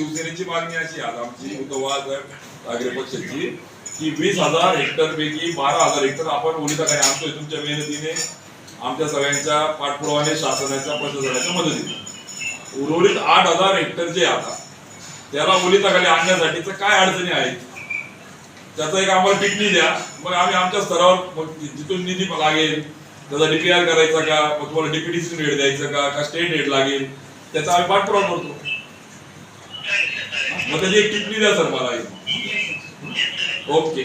शिवसेनेची मागणी अशी आज आमची उद्धवाद ठाकरे पक्षाची की वीस हजार हेक्टर पैकी बारा हजार हेक्टर आपण ओलिताकडे आणतोय तुमच्या मेहनतीने. आमच्या सगळ्यांच्या पाठपुरावाने शासनाच्या प्रशासनाच्या मदतीने. उर्वरित आठ हजार हेक्टर जे आता त्याला ओलिताखाली आणण्यासाठीच काय अडचणी आहेत? त्याचा एक आम्हाला टिप्पणी द्या. मग आम्ही आमच्या स्तरावर जिथून निधी लागेल त्याचा डीपीआर करायचा का? मग तुम्हाला डिप्युटी रेट द्यायचं का? का स्टेट रेट लागेल? त्याचा आम्ही पाठपुरावा करतो. मग त्याची एक टिप्पणी द्या सर मला. ओके.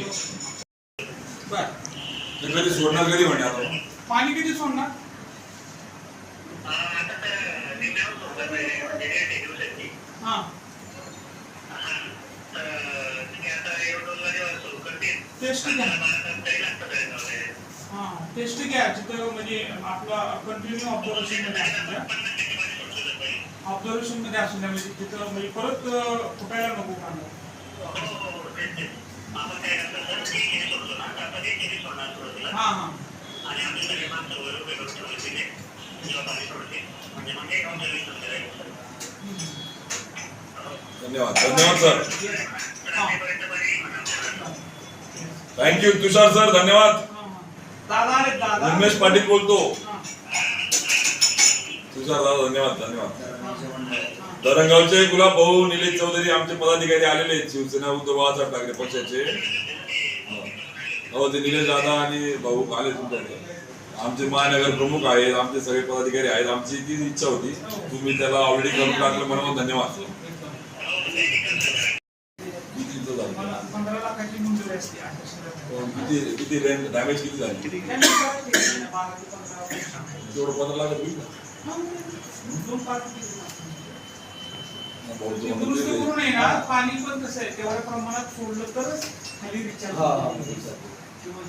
कधी सोडणार कधी म्हणे आता पाणी किती सोडणार? हा. टेस्ट घ्या. हा टेस्ट घ्या. म्हणजे आपला कंटिन्यू ऑब्झर्वेशनमध्ये ऑब्झर्वेशनमध्ये असू द्या म्हणजे तिथं म्हणजे परत फुटायला नको कांदा हा हा. धन्यवाद. धन्यवाद सर. थँक्यू तुषार सर धन्यवाद. दादा उमेश पाटील बोलतो. हा, तुषार दादा धन्यवाद धन्यवाद. हा, हा. धरणगावचे गुलाब भाऊ निलेश चौधरी आमचे पदाधिकारी आलेले आहेत शिवसेना उद्धव बाळासाहेब ठाकरे पक्षाचे. हो. ते निलेश दादा आणि भाऊ आले तुमच्याकडे. आमचे महानगर प्रमुख आहेत आमचे सगळे पदाधिकारी आहेत आमची ती इच्छा होती तुम्ही त्याला ऑलरेडी करून टाकलं म्हणून धन्यवाद. पण किती किती डॅमेज किती झाली. तेवढं पंधरा लाख करून आहे ना पाणी पण कसं आहे तेवढ्या प्रमाणात सोडलं तरच खाली रिचार्ज. किंवा